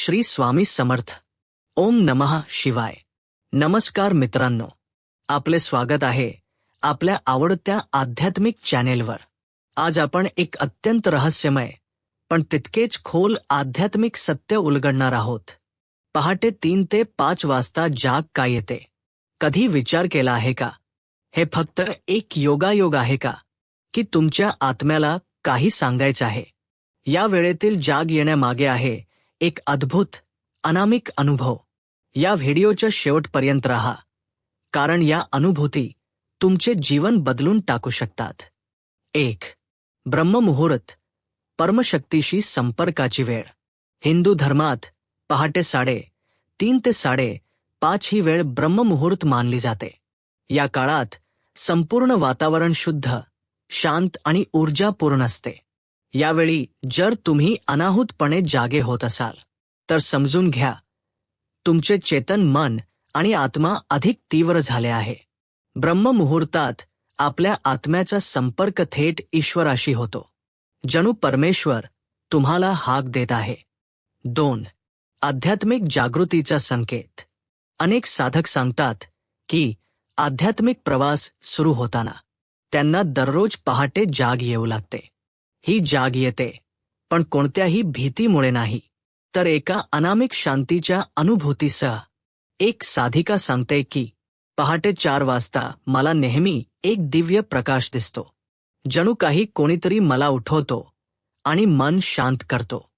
श्री स्वामी समर्थ. ओम नमः शिवाय. नमस्कार मित्रांनो. आपले स्वागत आहे आपल्या आवडत्या आध्यात्मिक चॅनेलवर. आज आपण एक अत्यंत रहस्यमय पण तितकेच खोल आध्यात्मिक सत्य उलगडणार आहोत. पहाटे तीन ते पाच वाजता जाग का येते? कधी विचार केला आहे का? हे फक्त एक योगायोग आहे का? की तुमच्या आत्म्याला काही सांगायचं आहे? या वेळेतील जाग येण्यामागे आहे एक अद्भुत अनामिक अनुभव. या व्हिडिओच्या शेवटपर्यंत राहा. कारण या अनुभूती तुमचे जीवन बदलून टाकू शकतात. एक ब्रह्ममुहूर्त परमशक्तीशी संपर्काची वेळ. हिंदू धर्मात पहाटे साडे तीन ते साडे पाच ही वेळ ब्रह्ममुहूर्त मानली जाते. या काळात संपूर्ण वातावरण शुद्ध शांत आणि ऊर्जापूर्ण असते. यावेळी जर तुम्ही अनाहूतपणे जागे होत असाल तर समजून घ्या तुमचे चेतन मन आणि आत्मा अधिक तीव्र झाले आहे. ब्रह्ममुहूर्तात आपल्या आत्म्याचा संपर्क थेट ईश्वराशी होतो. जणू परमेश्वर तुम्हाला हाक देत आहे. दोन आध्यात्मिक जागृतीचा संकेत. अनेक साधक सांगतात की आध्यात्मिक प्रवास सुरू होताना त्यांना दररोज पहाटे जाग येऊ लागते. ही जाग येते. पण कोणत्याही भीतीमुळे नाही. तर एका अनामिक शांतीच्या अनुभूतीसह. एक साधिका सांगते की पहाटे चार वाजता मला नेहमी एक दिव्य प्रकाश दिसतो. जणू काही कोणीतरी मला उठवतो आणि मन शांत करतो.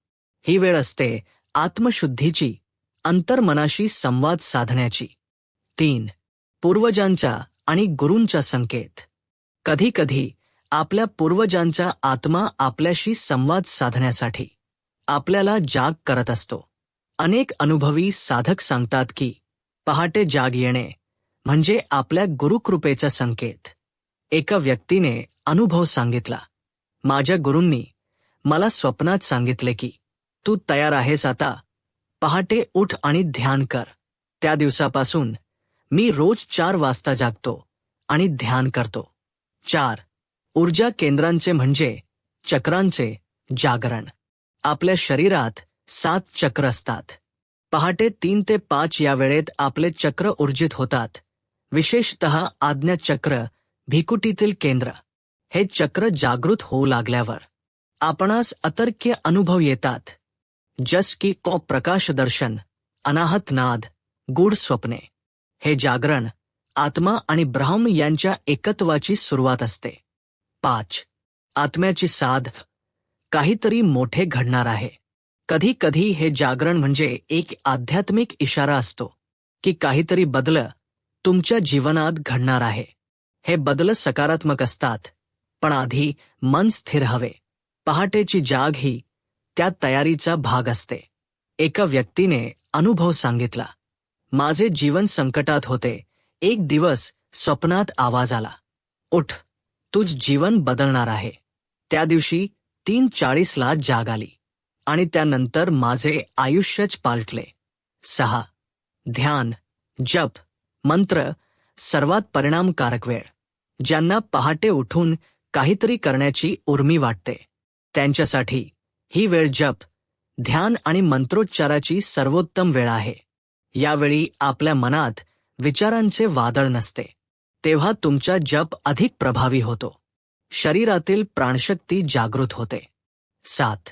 ही वेळ असते आत्मशुद्धीची अंतर्मनाशी संवाद साधण्याची. तीन पूर्वजांचा आणि गुरूंचा संकेत. कधीकधी आपल्या पूर्वजांचा आत्मा आपल्याशी संवाद साधण्यासाठी. आपल्याला जाग करत असतो. अनेक अनुभवी साधक सांगतात की पहाटे जाग येणे म्हणजे आपल्या गुरुकृपेचा संकेत. एका व्यक्तीने अनुभव सांगितला. माझ्या गुरूंनी मला स्वप्नात सांगितले की तू तयार आहेस आता. पहाटे उठ आणि ध्यान कर. त्या दिवसापासून मी रोज चार वाजता जागतो आणि ध्यान करतो. चार ऊर्जा केंद्रांचे म्हणजे चक्रांचे जागरण. आपल्या शरीरात सात चक्र असतात. पहाटे तीन ते पाच या वेळेत आपले चक्र ऊर्जित होतात. विशेषत आज्ञाचक्र भिकुटीतील केंद्र. हे चक्र जागृत होऊ लागल्यावर आपणास अतर्क्य अनुभव येतात. जस की को प्रकाश दर्शन अनाहत नाद गूढ स्वप्ने. हे जागरण आत्मा आणि ब्रह्म यांच्या एकत्वाची सुरुवात असते. पाच. आत्म्याची साध काहीतरी मोठे घडणार आहे. कधी कधी हे जागरण म्हणजे एक आध्यात्मिक इशारा असतो की काहीतरी बदल तुमच्या जीवनात घडणार आहे. हे बदल सकारात्मक असतात पण आधी मन स्थिर हवे. पहाटेची जाग ही त्या तयारीचा भाग असते. एका व्यक्तीने अनुभव सांगितला. माझे जीवन संकटात होते. एक दिवस स्वप्नात आवाज आला. उठ. तुझ जीवन बदलणार आहे. त्या दिवशी तीन चाळीसला जाग आली आणि त्यानंतर माझे आयुष्यच पालटले. सहा. ध्यान जप मंत्र सर्वात परिणामकारक वेळ ज्यांना पहाटे उठून काहीतरी करण्याची उर्मी वाटते. त्यांच्यासाठी ही वेळ जप ध्यान आणि मंत्रोच्चाराची सर्वोत्तम वेळ आहे. यावेळी आपल्या मनात विचारांचे वादळ नसते. तेव्हा तुमचा जप अधिक प्रभावी होतो. शरीरातील प्राणशक्ती जागृत होते. सात.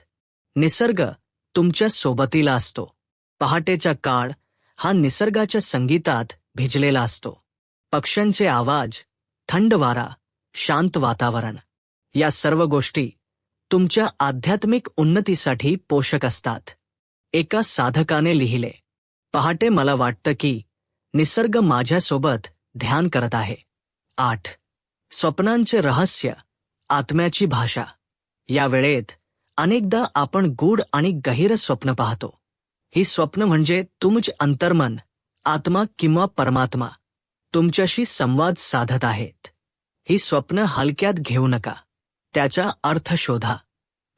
निसर्ग तुमच्या सोबतीला असतो. पहाटेचा काळ हा निसर्गाच्या संगीतात भिजलेला असतो. पक्ष्यांचे आवाज थंड वारा शांत वातावरण या सर्व गोष्टी तुमच्या आध्यात्मिक उन्नतीसाठी पोषक असतात. एका साधकाने लिहिले. पहाटे मला वाटतं की निसर्ग माझ्यासोबत ध्यान करत आहे. आठ. स्वप्नांचे रहस्य आत्म्याची भाषा. या वेळेत अनेकदा आपण गूढ आणि गहिर स्वप्न पाहतो. ही स्वप्न म्हणजे तुमचे अंतर्मन आत्मा किंवा परमात्मा. तुमच्याशी संवाद साधत आहेत. ही स्वप्न हलक्यात घेऊ नका. त्याचा अर्थ शोधा.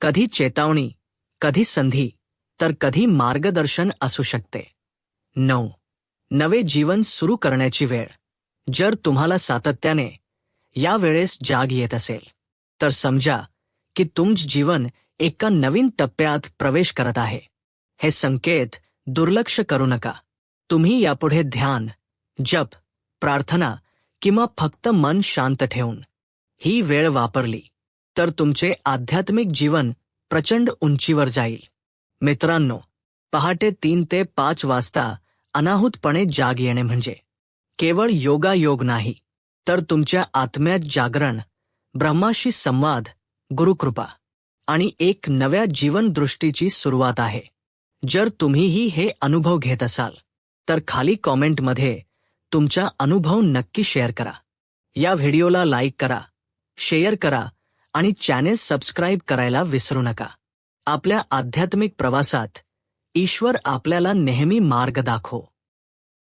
कधी चेतावणी कधी संधी तर कधी मार्गदर्शन असू शकते. नऊ. नवे जीवन सुरू करण्याची वेळ. जर तुम्हाला सातत्याने या वेळेस जाग येत असेल तर समजा की तुमचं जीवन एका नवीन टप्प्यात प्रवेश करत आहे. हे संकेत दुर्लक्ष करू नका. तुम्ही यापुढे ध्यान जप प्रार्थना किंवा फक्त मन शांत ठेवून ही वेळ वापरली तर तुमचे आध्यात्मिक जीवन प्रचंड उंचीवर जाईल. मित्रांनो पहाटे तीन ते पाच वाजता अनाहूतपणे जाग येणे म्हणजे केवळ योगायोग नाही तर तुमच्या आत्म्यात जागरण ब्रह्माशी संवाद गुरुकृपा आणि एक नव्या जीवनदृष्टीची सुरुवात आहे. जर तुम्हीही हे अनुभव घेत असाल तर खाली कॉमेंटमध्ये तुमचा अनुभव नक्की शेअर करा. या व्हिडिओला लाईक करा शेअर करा आणि चॅनेल सबस्क्राईब करायला विसरू नका. आपल्या आध्यात्मिक प्रवासात ईश्वर आपल्याला नेहमी मार्ग दाखवो.